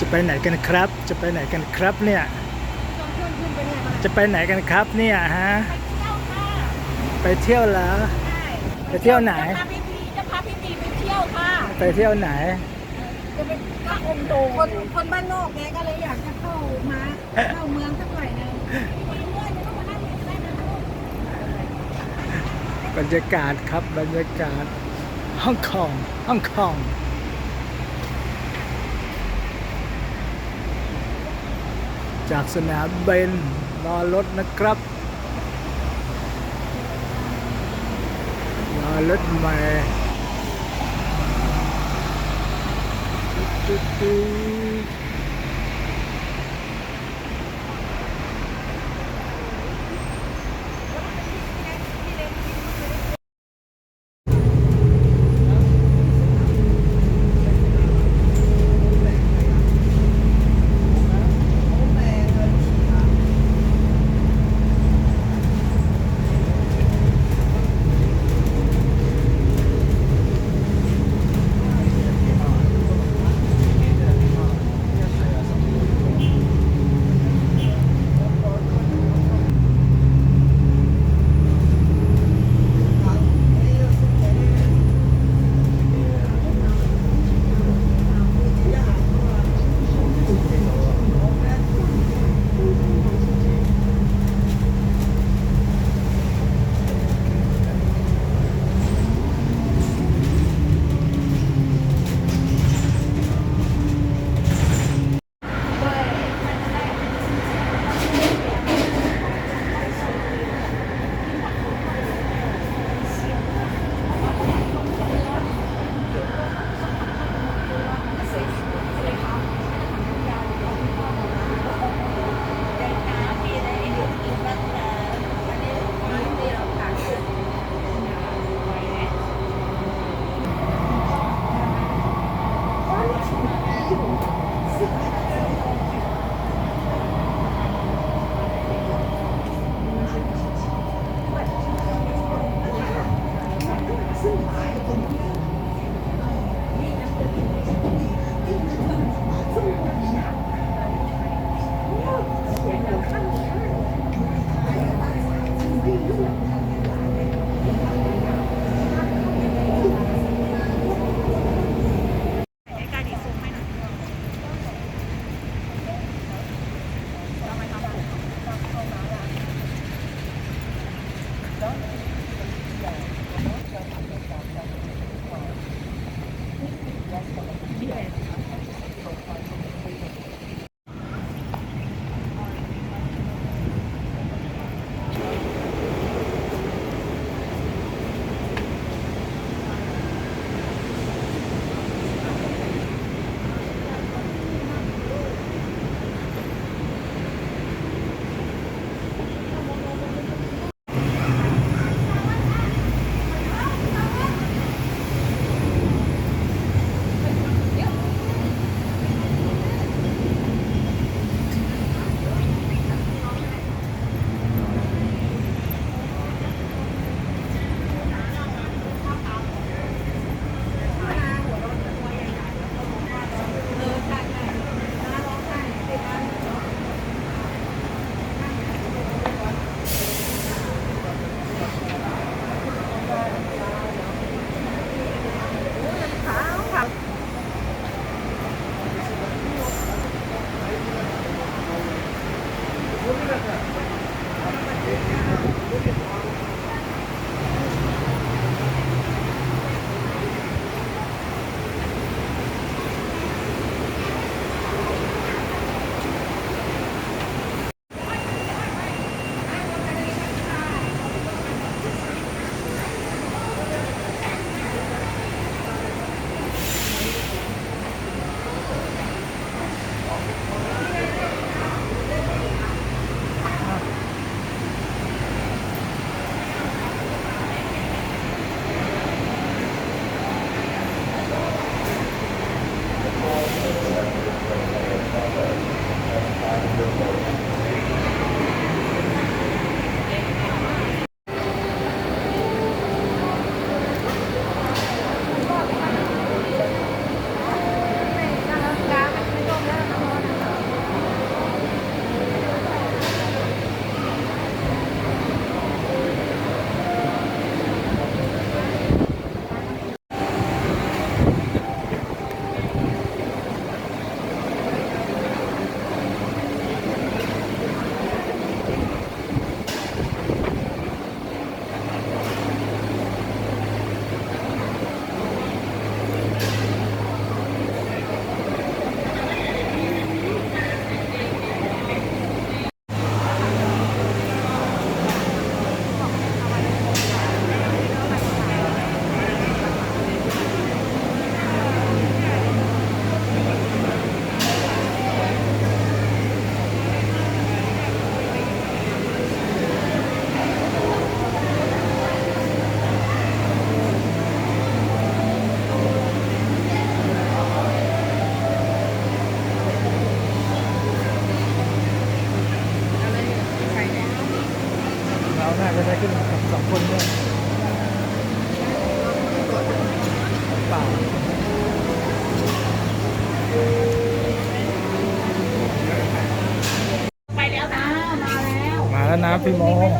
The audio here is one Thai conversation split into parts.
จะไปไหนกันครับ จะไปไหนกันครับเนี่ยชวนเพื่อนขึ้นไปเนี่ยมาจะไปไหนกันครับเนี่ยฮะไปเที่ยวค่ะไปเที่ยวแล้วใช่ไปเที่ยวไหนจะพาพี่พีจะพาพี่พีไปเที่ยวค่ะไปเที่ยวไหนจะเป็นพระองค์โตคนคนบ้านนอกแกก็เลยอยากจะเข้ามาเข้าเมืองสักหน่อยหนึงมีเมื่อยจะต้องมานั่งอยู่ได้นะลูกบรรยากาศครับบรรยากาศฮ่องกงฮ่องกง จากสนามบินรอรถนะครับ รอรถใหม่ ตุ๊ดตุ๊ดพี่โมเอง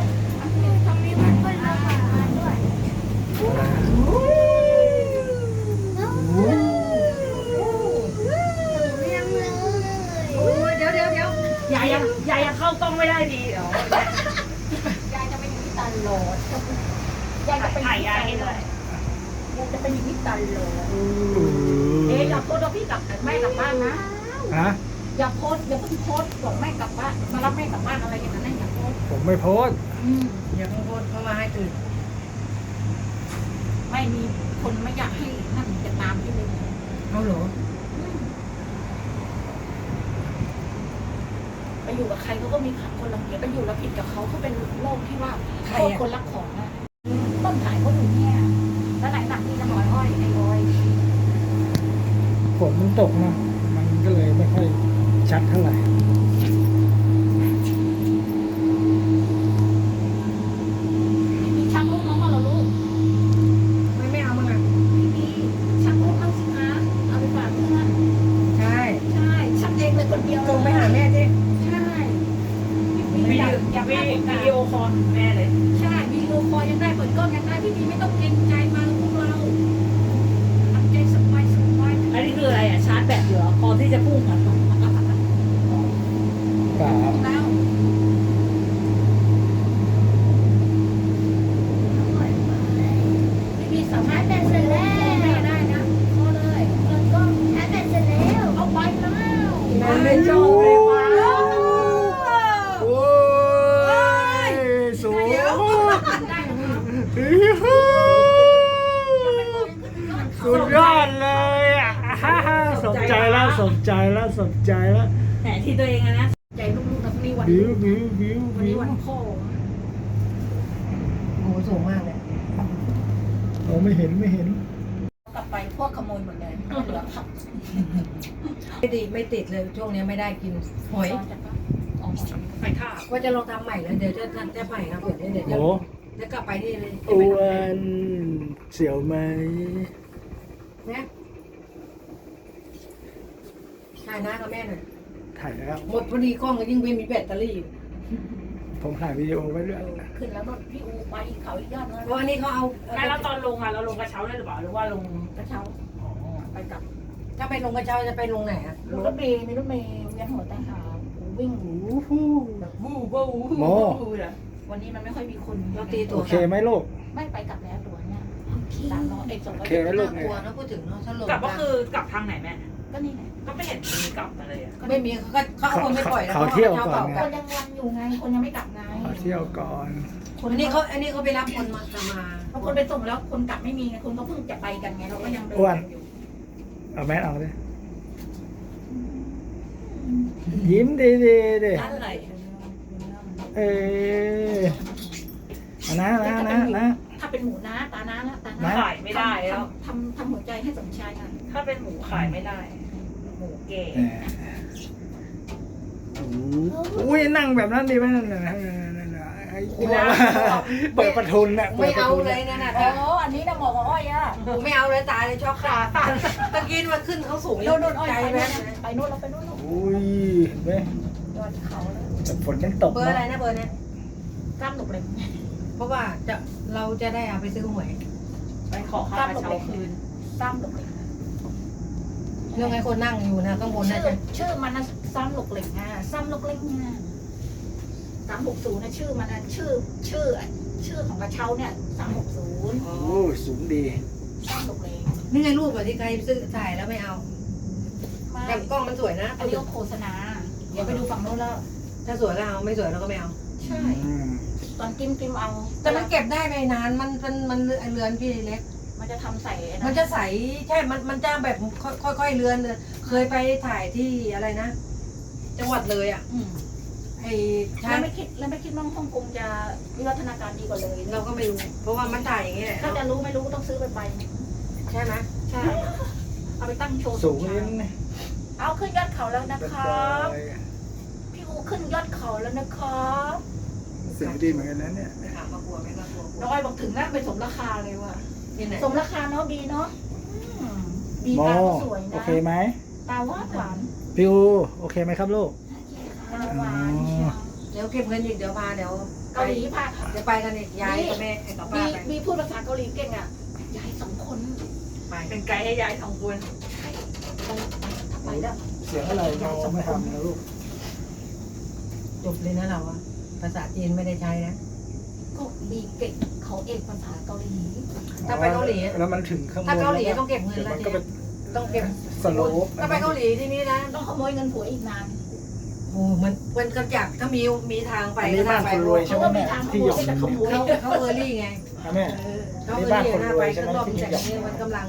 เดี๋ยวเดี๋ยวเดี๋ยวยายยังยายยังเข้ากล้องไม่ได้ดีเหรอยายจะไปอยู่ที่ตลอดยายจะไปถ่ายยายให้หน่อยยายจะไปอยู่ที่ตลอดเอ๊ะอย่าโพสต์ว่าพี่กลับแม่กลับบ้านนะฮะอย่าโพสต์อย่าเพิ่งโพสต์บอกแม่กลับบ้านมารับแม่กลับบ้านอะไรอย่างนั้น ผมไม่โพสต์อืมอย่าเพิ่งโพสต์เข้ามาให้ตื่นไม่มีคนไม่อยากให้นั่นจะตามพี่เลยเอาเหรอไปอยู่กับใครเขาก็มีคนรังเกียจไปอยู่แล้วผิดกับเขาเขาเป็นโรคที่ว่าโทษคนรักของอะต้นขายเขาอยู่เนี่ยแล้วไหนหนักนี่น้ำหอยอ้อยไอ้อ้อยฝนมันตกนะมันก็เลยไม่ค่อยชัดเท่าไหร่ มีช่างลูกน้องมาเหรอลูก ไม่ไม่เอามึงอะ พี่ช่างลูกน้องสิคะเอาไปฝากเพื่อน ใช่ ใช่ช่างเองเลยคนเดียว ส่งไปหาแม่สิ ใช่ วิ วิ ดี ดีโอคอลแม่เลย ใช่วิดีโอคอลยังได้เปิดกล้องยังได้พี่ดีไม่ต้องเกรงใจมาพวกเราทำใจสบายสบาย อันนี้คืออะไรอะ ชาร์จแบตเหรอพอที่จะพุ่งอะ เปล่า แล้ว พี่ดีสามารถแต่เสร็จแล้วแม่ได้นะพอเลยแล้วก็แอดแต่เสร็จแล้วเอาไปแล้วมันไม่ชอบเลยว่ะโอ้ยสูงสุดยอดเลยอะฮ่าฮ่าสนใจแล้วสนใจแล้วสนใจแล้วแหนที่ตัวเองอะนะใจลูกๆนะนี่วันบิวบิวบิววันบินี้ววันพ่อ โอ้โหสูงมากเลย เราไม่เห็นไม่เห็น กลับไปพวกขโมยหมดเลยเหลือผักไม่ติดไม่ติดเลยช่วงนี้ไม่ได้กินหอยอ๋อไปท่าว่าจะลองทำใหม่แล้วเดี๋ยวจะทำจะใหม่ครับเดี๋ยวเดี๋ยวจะโอ้จะกลับไปนี่เลยอ้วนเสียวไหมนะถ่ายหน้ากับแม่หน่อยถ่ายแล้วหมดพอดีกล้องก็ยิ่งไม่มีแบตเตอรี่ ผมถ่ายวิดีโอไว้ด้วยขึ้นแล้วรถพี่อูไปเขาอีกยอดเลยเพราะอันนี้เขาเอาไม่แล้วตอนลงอะเราลงกระเช้าได้หรือเปล่าหรือว่าลงกระเช้าไปกลับ ถ้าไปลงกระเช้าจะไปลงไหนอะรถเมย์มีรถเมย์เวียนหัวใต้หาวิ่งแบบวูบวูบโมวันนี้มันไม่ค่อยมีคนเราตีตัโอวเคไหมลูกไม่ไปกลับแล้วตัวเนี้ยสามร้อยเอกสองร้โออยเคไหมลูกน่ากลัวนะพูดถึงเนาะถ้าลงกลับก็คือกลับทางไหนแม่ ก็นี่ไงก็ไม่เห็นมีกลับมาเลยอะไม่มีเขาก็เขาเอาคนไม่ปล่อยแล้วเขาเที่ยวก่อนไงคนยังวันอยู่ไง คนยังไม่กลับไงขอเที่ยวก่อนอันนี้เขาอันนี้เขาไปรับคนมาจะมาบางคนไปส่งแล้วคนกลับไม่มีไงคนก็เพิ่งจะไปกันไงเราก็ยังเดินกันอยู่เอาแมสเอาดิยิ้มดีดีๆดิอะไรเออเอานะนะนะนะถ้าเป็นหมูน้าตาน้าละตา นะน้าขายไม่ได้แล้วทำทำหัวใจให้สมชายอะถ้าเป็นหมูขายไม่ได้ หมูเก๋แหมอุ้ยนั่งแบบนั้นดีไหมนั่นน่ะไอ้กลัวเปิดประทุนน่ะเปิไม่ดประเอาทุนเลน่ะยนั่นน่ะอ๋ออันนี้นะหมอกบอ้อยอะผมไม่เอาเลยตายเลยชอบขาตาตะกี้มาขึ้นเขาสูงโน่นโน่นอ้อยใจไปแม่โน่นไปโน่นเราไปโน่นอุ้ยเห็นไหมยอดเขาเลยแต่ฝนยังตกเบอร์อะไรนะนะเบอร์เนี้ยกล้ามหนุกเลย เพราะว่าจะเราจะได้เอาไปซื้อหวย ไปขอค่ากระเช้าคืนกล้ามหนุกเลยเรื่องไอ้คนนั่งอยู่นะข้างบนน่าชื่อจะชื่อมันนะซ้ำหลกเหล็กอะซ้ำหลกเหล็กเนี่ยสามหกศูนย์นะชื่อมันนะชื่อชื่อ ชื่อของกระเช้าเนี่ยสามหกศูนย์โอ้ยสูงดีซ้ำหลกเหล็กนี่ไงรูปอะที่ใครซื้อถ่ายแล้วไม่เอาไม่แต่กล้องมันสวยนะอันนี้ก็โฆษณาเดี๋ยวไปดูฝั่งโน้นแล้ว ถ้าสวยก็เอาไม่สวยเราก็ไม่เอา ใช่อืม ตอนกิมกิมเอาแต่มันเก็บได้ไม่นาน มันมันมันเรือนพี่เล็ก มันจะทำใส่ไอ้มันจะใสใช่ มันมันจะแบบค่อยค่อยๆเรือนเลยเคยไปถ่ายที่อะไรนะ จังหวัดเลยอะอืมไอ้แล้ชาวไม่คิดแล้วไม่คิดว่าฮ่องกงจะวิวัฒนาการดีกว่าเลยเราก็ไม่รู้ เพราะว่ามันถ่ายอย่างนี้แหละ ถ้าจะรู้ไม่รู้ก็ต้องซื้อไปไปใช่ไหมใช่เอาไปตั้งโชว์สูงนิดนึงเอาขึ้นยอดเขาแล้วนะแบบครับเลยพี่อูขึ้นยอดเขาแล้วนะครับเสียงดีเหมือนกันนะเนี่ยถามมากลัวไหมก็กลัวน้องอ้อยบอกถึงนะไปสมราคาเลยว่ะที่ไหนสมราคาเนาะดีเนาะอืมดีโมตาก็สวยโอนะเคไหมตาหวานหวานพิวโอเคไหมครับลูก ตาหวานเชียวเดี๋ยวเก็บเงินอีกเดี๋ยวพาเดี๋ยวกเกาหลีพาจะไปกันเนี่ยยายกับแม่กับมีป้าไปมีพูดภาษาเกาหลีเก่งอะยายสองคนไปเป็นไกด์ให้ยายสองคนใช่ไปทำไมล่ะเสียงอะไรเราไม่ทำนะลูกจบเลยนะเราอะ ภาษาจีนไม่ได้ใช้นะ ก็มีเก่งเขาเอกภาษาเกาหลี ถ้าไปเกาหลี แล้วมันถึงข้างบนถ้าเกาหลีต้องเก็บเงินเดี๋ยวแล้มัวนก็เนี่ยไปต้องเก็บสโลปถ้าไปเกาหลีที่นี่นะต้องขโมยเงินผัวอีกนานโอ้มันมันกระจักถ้ามีมีทางไปอันนี้บ้านคนรวยใช่ไหมแม่ที่หยกจะขโมยเขาเขาเออร์ลี่ไงอะแม่เขาเออร์ลี่หน้าไปก็รอบแต่นี้มันกำลัง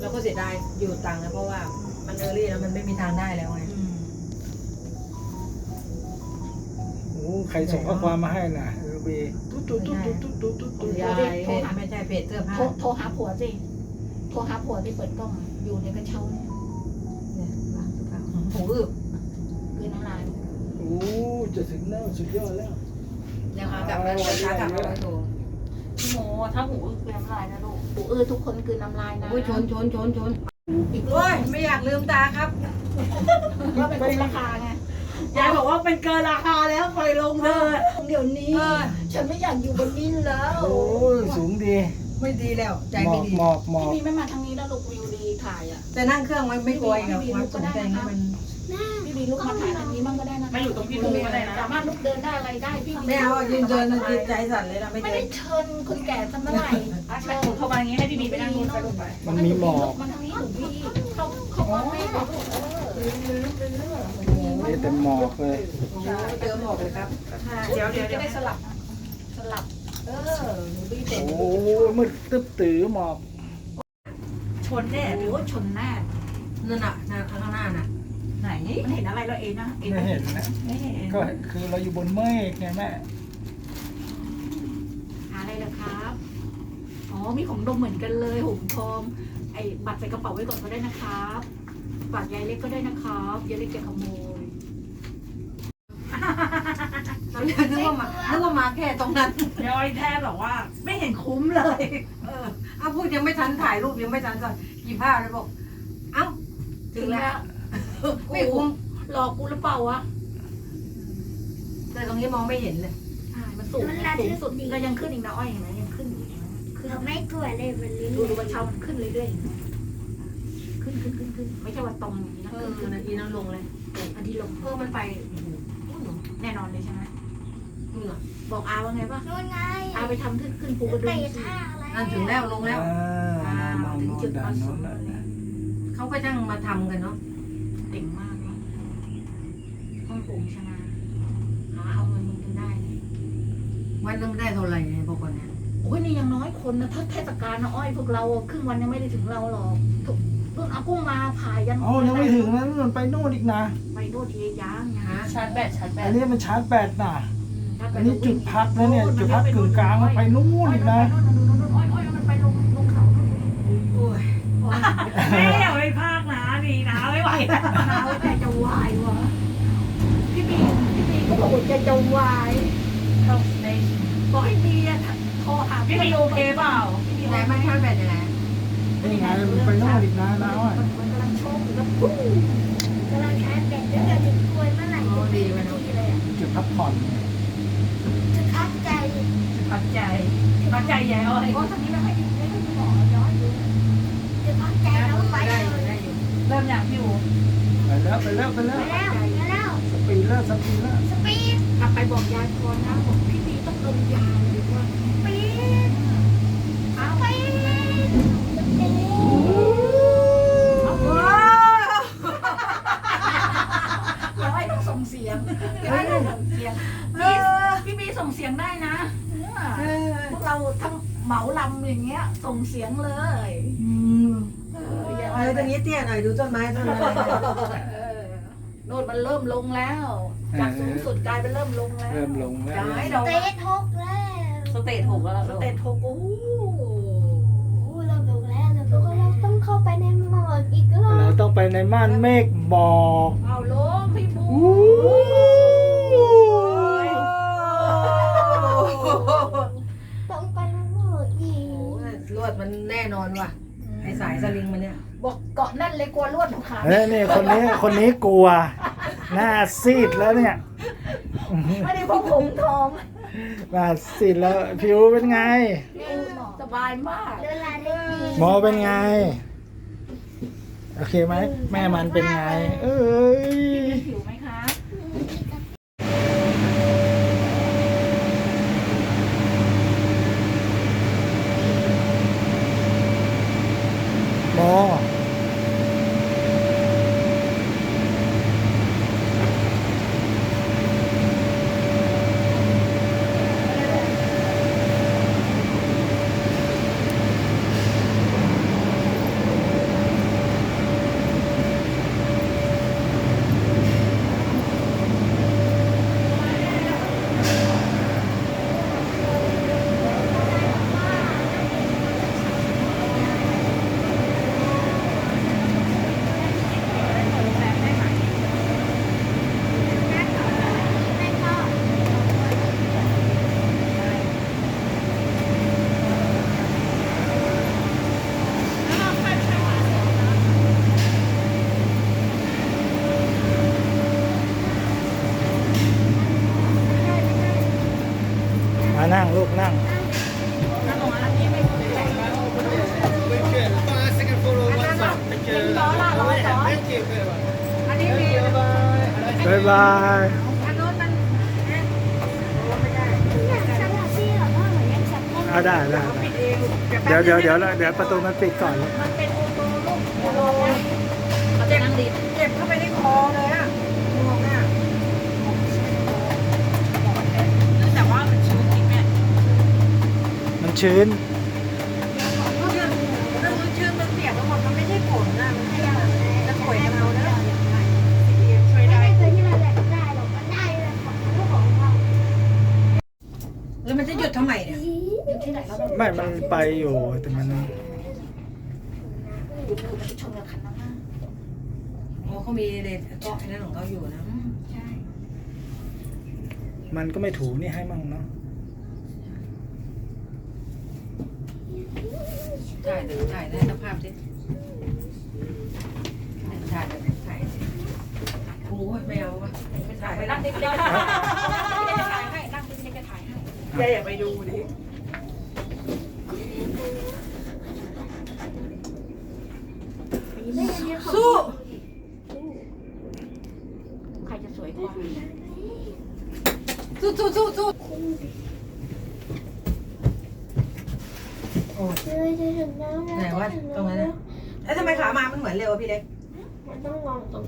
เราก็เสียดายอยู่ตังค์นะเพราะว่ามันเออร์ลี่แล้วมันไม่มีทางได้แล้วไง ใครส่งข้อความมาให้น่ะเออบีตุ๊ดตุ๊ดตุ๊ดตุ๊ดตุ๊ดตุ๊ดตุ๊ดยายเพจไม่ใช่เพจเสื้อผ้าโทรโทรหาผัวสิโทรหาผัวที่เปิดกล้องอะอยู่ในกระเช้าเนี่ยเนี่ยร้านเสื้อผ้าหูอึบคือน้ำลายโอ้จะถึงแล้วสุดยอดแล้วยังหากลับแล้วช้ากลับมาโทรพี่โมถ้าหูอึกเป็นน้ำลายนะลูกปูเออทุกคนคือน้ำลายนะอุ้ยชนชนชนชนอีกโอ้ยไม่อยากลืมตาครับ ก็เป็นคนราคาไง ยายบอกว่าเป็นเกินราคาแล้วปล่อยลงเถอะเดี๋ยวนี้ เออ ฉันไม่อยากอยู่บนนี้แล้ว โอ้ยสูงดีไม่ดีแล้ว ใจหมอไม่กดี หมอกหมอพี่กบีไม่มาทางนี้แล้วลูกวิวดีถ่ายอะ แต่นั่งเครื่องมันไม่กลัวอีกหรอกความสนใจนี่มันพี่บีลุกมาถ่ายทางนี้มั่งก็ได้นะไม่อยู่ตรงพี่โมก็ได้นะสามารถลุกเดินได้อะไรได้พี่บีไม่เอาอะยืนเดินจิตใจสั่นเลยนะไม่ไม่เดิได้นเชิญคนแก่สักเมื่อไหร่อะใช่หนูเข้ามาอย่างงี้ให้พี่บีไปนั่งนู่นไปลูกไปมันมีหมอกมันทางนี้หนูพี่เขาเขาว่าไม่เขาเออลืม ลืมลืมโอ้ยแต่หมอกเลยโอ้โหเจอหมอกเลยครับเดี๋ยวเดี๋ยวจะเดี๋ยวได้สลับนะสลับ เออหนูบีเต็มโอ้ยมืดตึ๊บตื้อหมอก ชนแน่หรือว่าชนแน่นั่นน่ะน่ะข้างหน้าน่ะ ไหนมันเห็นอะไรเราเองนะเองไม่เห็นนะไม่เห็นก็คือเราอยู่บนเมฆไงแม่หาอะไรเหรอครับ อ๋อมีของดมเหมือนกันเลยหุ่มทองไอ้บัตรใส่กระเป๋าไว้ก่อนก็ได้นะครับ บัตรยายเล็กก็ได้นะครับยายเล็กจะขโมยตอนแรกนึกว่ามานึกว่ามาแค่ตรงนั้นยายแทบบอกว่า ไม่เห็นคุ้มเลย เออเอาพูดยังไม่ทันถ่ายรูปยังไม่ทันก่อนกี่ภาพเลยบอก เอ้า ถึงแล้ว ไม่คุ้มหลอกกูหรือเปล่าวะแต่ตรงนี้มองไม่เห็นเลยใช่มันสูงสูงสุดก็ยังขึ้นอีกนะอ้อยเห็นไหมยังขึ้นอยู่เห็นไหมขึ้นเราไม่กลัวเลยมันลิ้นดูดูบันเช้ามันขึ้นเรื่อยๆ ขึ้นขึ้นขึ้นขึ้นไม่ใช่ว่าตรงอย่างนี้นะเอขึ้อนขึ้นนาทีนั้นลงเลยอันที่ลงเออมันไปโอ้โหแน่นอนเลยใช่ไหมนู่นน่ะบอกอาว่าไงปะนู่นไงอาไปทำขึ้นขึ้นภูกระดึเตะงสิท่าอะไรนั่นถึงแล้วลงแล้วอ่ามองโน่นด้านโน้นแล้วนะเขาก็ช่างมาทำกันเนาะเก่งมากเนอะห้องโป่งชนะหาเอาเงินมึงกันได้เนี่ยวันนึงได้เท่าไหร่เนี่ยบอกก่อนเนี่ยโอ้ยนี่ยังน้อยคนนะถ้าเทศกาลนะอ้อยพวกเราอะครึ่งวันยังไม่ได้ถึงเราหรอก ทุกรุ่นอากุ้งมาผ่ายันเอ้ายังไม่ถึงนะนู่นไปโน่นอีกนะ ไปโน่นทียางไงฮะชาร์จแบตชาร์จแบอัตนนี้มันชาร์จแบตน่ะถ้าไปอันนี้จุดพักนะเนี่ยจุดพักกึ่งกลางมันไปนู่นอีกนะอ้อยอ้อยมันไปลงลงเขานู่นโอ้ยแม่อย่าไปพากนะดีนะไม่ไหวแล้วหนาวใจจะวายวะพี่บีพี่บีก็บอกว่าใจจะวายต้องในบอกให้บีอะโทรหาพี่บีโอเคเปล่าพี่บีไหนมันชาร์จแบตยังไง นี่ไงมันไปโน่นอีกนะน้าอะมันกำลังโชคอยู่แล้วปุ้งกำลังใช้แบตแล้วจะถึงกลวยเมื่อไหร่โอ้ดีเนาะนี่เลยอะจุดพักผ่อนจะทักใจปักใจปักใจยายอ้อยโอ้ทางนี้ไม่ค่อยดีไม่ค่อยดีหมอย้อนอยู่จะทักใจแล้วไปเลอยู่ยได้อยู่เริ่มอยากอยู่ไปแล้วไปแล้วไปแล้วไปแล้วไปแล้วสปีดแล้วสปีดแล้วสปีดกลับไปบอกยายพรนะบอกพี่บีต้องลงยาเลยว่าสปีดอ้าวสปีด ย้อยต้องส่งเสียงย้อยต้องส่งเสียงพี่พี่บีส่งเสียงได้นะเออพวกเราทั้งเหมาลำอย่างเงี้ย ส่งเสียงเลยอืมเอออย่าเออตรงนี้เตี้ยหน่อยดูต้นไม้ต้นไม้เออโน่นมันเริ่มลงแล้ว จากสูงสุดกลายเป็นเริ่มลงแล้วเริ่มลงแล้ว ย้ายเราเตะทกแล้ว สเตจหกแล้วสเตจโทโก้ กอีกรอเราบต้องไปในม่านเมฆหมอกเอาลงพี่บูอู้ต้องไปในหมอกอีโอ้กลวดมันแน่นอนว่ะไอสายสลิงมันเนี่ยบอกเกาะแนั่นเลยกลัวลวดขาดเฮ้ยนี่คนนี้คนนี้กลัว หน้าซีดแล้วเนี่ย ไม่ได้เพราะผมทองมาสิแล้วผิวเป็นไง สบายมากเวลาได้ดี หมอเป็นไง โอเคไหมแม่มันเป็นไง เอ้ย ผิวไหมอ มา นั่งลูกนั่งบายบายเอาได้ได้เดี๋ยวเดี๋ยวเดี๋ยวเดี๋ยวประตูมันปิดก่อนมันเป็นโอโตลูกโอโหเจะนั่งดินเจ็บเข้าไปในคอเลยอะหมวกอะแต่ว่ามันชื้นจริงแม่ มัน ชื้นชื้นมันชื้นมันเปียกแล้วหมดมันไม่ใช่ฝนนะมันแค่จะป่วยกับเรานะช่วยไม่ได้ได้ตัวที่เราแบบได้หรอกมันได้เลยของพวกของเราแล้วมันจะหยุดทำไมเนี่ยอยู่ที่ไหนแล้วเราไม่มันไปอยู่แต่มันอยู่อยู่ไปชนกับคันนั้นนะอ๋อเขามีเลนเกาะไอ้นั่นของเขาอยู่นะอืมใช่มันก็ไม่ถูนี่ให้มั่งเนาะ ถ่ายเดี๋ยวถ่ายได้สภาพสิถ่ายเดี๋ยวถ่ายสิโอ้ยไม่เอาวะไม่ถ่ายไปไม่นั่ได้งดิพี่เล็กจะถ่ายให้นั่งดิพี่เล็กจะถ่ายให้แกอย่าไปดูดิสู้ใครจะสวยกว่าสู้สู้สู้สู้ เลยจะถึงแล้วไหนวะตรงนั้นน่ะ แล้วทำไมขามามันเหมือนเร็วอะพี่เล็ก มันต้องมองตรง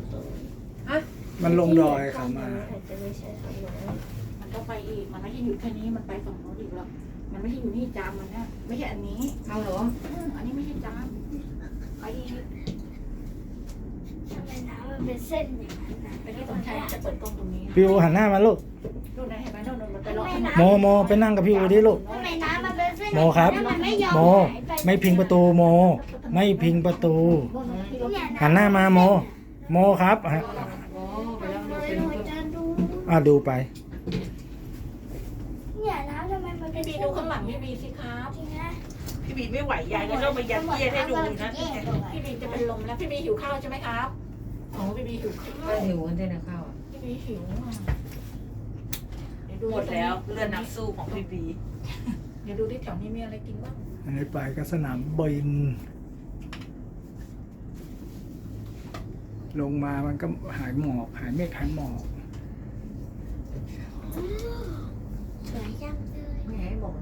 มันลงดอยเขามา อาจจะไม่ใช่คำนั้นมันก็ไปอีก มันไม่ใช่อยู่แค่นี้ มันไปฝั่งโน้นอีกแล้วมันไม่ใช่อยู่นี่จามมันนะไม่ใช่อันนี้เอาเหรออืมอันนี้ไม่ใช่จามไปอีกทำไมน้ำมันเป็นเส้นอย่างนั้นนะไปที่สนใจจะเปิดกล้องตรงนี้พี่อูหันหน้ามาลูกนู่นนะเห็นไหมนู่นนู่นมันไปรอข้างหน้าโมโมไปนั่งกับพี่อูดิลูก ทำไมน้ำมันเป็นเส้น โมครับแล้วมันไม่ยอมโมหายไปไม่พิงประตูโม ไม่พิงประตูนู่นนะที่รถเนี่ยหันหน้ามาโม โมครับอะโอ้ไปแล้วเลเรายเป็นหนูจะดูอะดูไป เนี่ยน้ำทำไมมันเป็นพี่บีเส้นดูข้างหลังพี่บีสิครับจริงนะพี่บีไม่ไหวยายก็ต้องไปยัดเยียดให้ดูนะพี่บีจะเป็นลมแล้วพี่บีหิวข้าวใช่ไหมครับโอ้พี่บีหิวข้าวก็หิวกันได้นะข้าวอะพี่บีหิวอะเดี๋ยวดูหมดแล้วเลือดนักสู้ของพี่บี เดี๋ยวดูที่แถวนี้มีอะไรกินบ้างอันนี้ไปก็สนามบิน ลงมามันก็หายหมอกหายเมฆหายหมอก สวยจังเลยไม่ให้บอก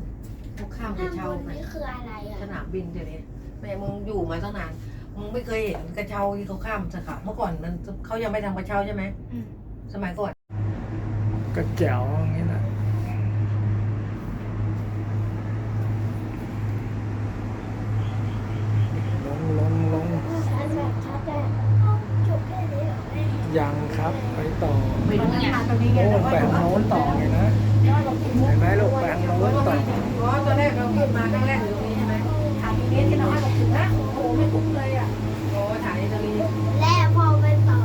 พวกข้ามไปข้างบเช่านไปนี่คืออะไรอะสนามบินเดี๋ยวนี้แม่มึงอยู่มาตั้งนานมึงไม่เคยเห็นกระเช้าที่เขาข้ามสาขาเมื่อก่อนมันเขายังไม่ทำกระเช้าใช่ไหมสมัยก่อน ก็แจ๋วอย่างนี้แหละลงลงลง ชัดแบบชัดแต่จบแค่นี้เหรอแม่ ยังครับไปต่อไปดูงานตรงนี้ไงโน่แต่นว่าไปทางโน้นต่อไงนะยอดเรากินมุกเห็นไหมลูกไปทางโน้นต่ออ๋อตอนแรกเราขึ้นมาครั้งแรกอยู่ตรงนี้ใช่ไหมถามพี่เบสที่น้องอ้อยบอกถึงนะโอ้โหไม่คุ้มเลยอะ โอ้ถ่ายตรงนี้ และพอไปต่อ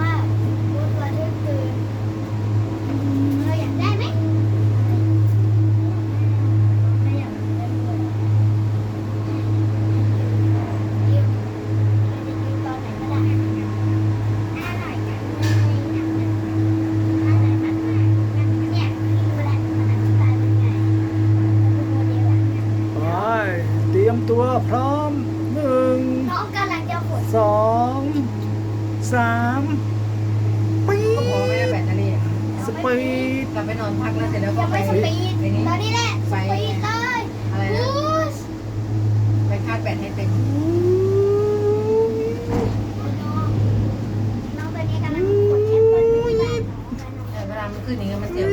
มากรู้ตัวที่คือเราอยากได้ไหมไม่อยากได้ด้วยยืมยืมตอนไหนก็ได้อะไรกันอะไรกันอะไร ยมตัวพร้อมหนึ่ง น้องกำลังจะหด สอง สามปีก็พอไม่ได้แบตเตอรี่สปีดกลับไปนอนพักแล้วเสร็จแล้วก็ยังไปไม่สปีดไปนี่ตอนนี้แหละสปีดเลยอะไรนะบูสไปคาดแบตให้เต็มน้องตัวนี้กำลังกดแอปเปิ้ลไม่ได้เออเวลามันขึ้นอย่างเงี้ยมันเสียว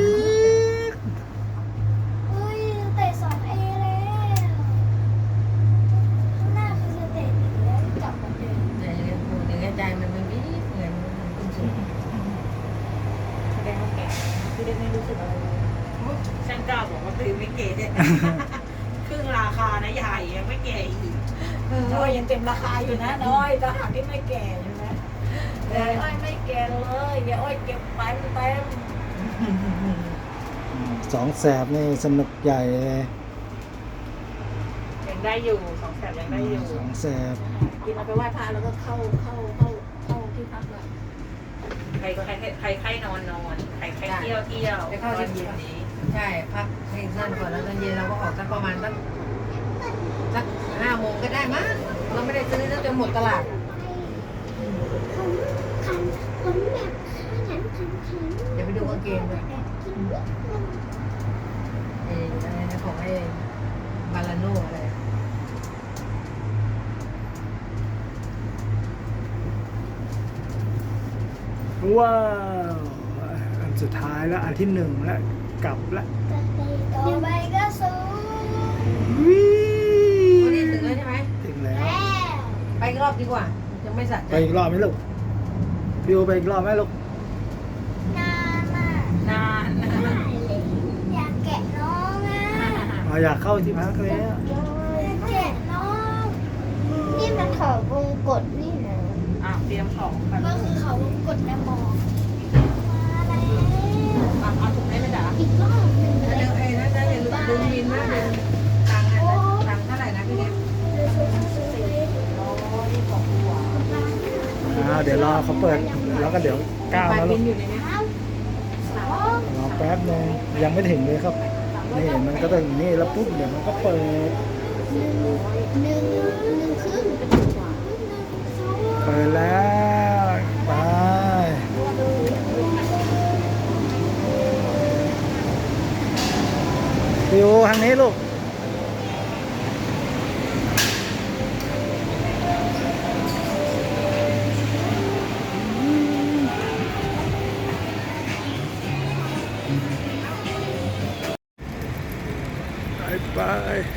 เฮ้ยเตะสองเอแล้วข้างหน้าคือสเตจหนึ่งแล้วกลับมาเดิม เนี่ยอย่างเงี้ยอย่างเงี้ยใจมันมันวิ่งเหมือนมันขึ้นสูง แสดงว่าแก่พี่เด็กไม่รู้สึกอะไรเลย ช่างกล้าบอกว่าตัวเองไม่เก๋เนี่ย ครึ่งราคานะใหญ่ยังไม่เก๋อีก น้อยยังเต็ม ราคาอยู่นะน้อยแต่หากที่ไม่แก่ใช่ไหมเดี๋ยวอ้อยไม่แก่เลยเดี๋ยวอ้อยเก็บไปเต็มสองแสบนี่สนุกใหญ่เลยยังได้อยู่สองแสนยังได้อยู่สองแสบกินเราไปไหว้พระแล้วก็เข้าเข้าเข้าเข้าที่พักเลยใครใครใครใครนอนนอนใครใครเที่ยวเที่ยวไปเข้าตอนที่เย็เย็นนนี้ใช่พักให้นั่นก่อนแล้วตอนเย็นเราก็ออกสักประมาณสักสักห้าโมงก็ได้มั้ง เราไม่ได้ซื้อจนหมดตลาดผมขันแบบขันขันขันเดี๋ยวไปดูกางเกงด้วยเอะเลยออะไรนะของไอ้บาลาโน่อะไรว้าวอันสุดท้ายแล้วอันที่หนึ่งแล้วกลับแล้ว ต่อไปก็สูงวิ วันนี้ถึงแล้วใช่ไหม ถึงแล้ว แล้ว ไป อีกรอบดีกว่าจะไม่สัตว์ไปอีกรอบไหมลูกพี่โอไปอีกรอบไหมลูกนานมากนานนะอยากแกะน้องอะอ๋ออยากเข้าที่พักแล้วอยากแกะน้อง นี่มันเขาวงกดนี่นะอะเตรียมของไปก็คือเขาวงกดนะมองมาแล้วอะเอาถุงให้ไหมจ๊ะอีกรอบหนึ่งเดี๋เลยวยเอ้ยนะจะอย่าลืมลืมบินนะลืมตังค์นะตังค์เท่าไหร่นะพี่เนี่ย อ่าเดี๋ยวรอเขาเปิดแล้วก็เดี๋ยวก้าวบัตแล้วลูกรอแป๊บนึงยังไม่ถึงเลยครับ นี่มันก็ต้องอย่างนี่แล้วปุ๊บเดี๋ยวมันก็เปิดหนึ่งหนึ่งครึ่งเปิดแล้วไปพี่ทางนี้ลูก Bye.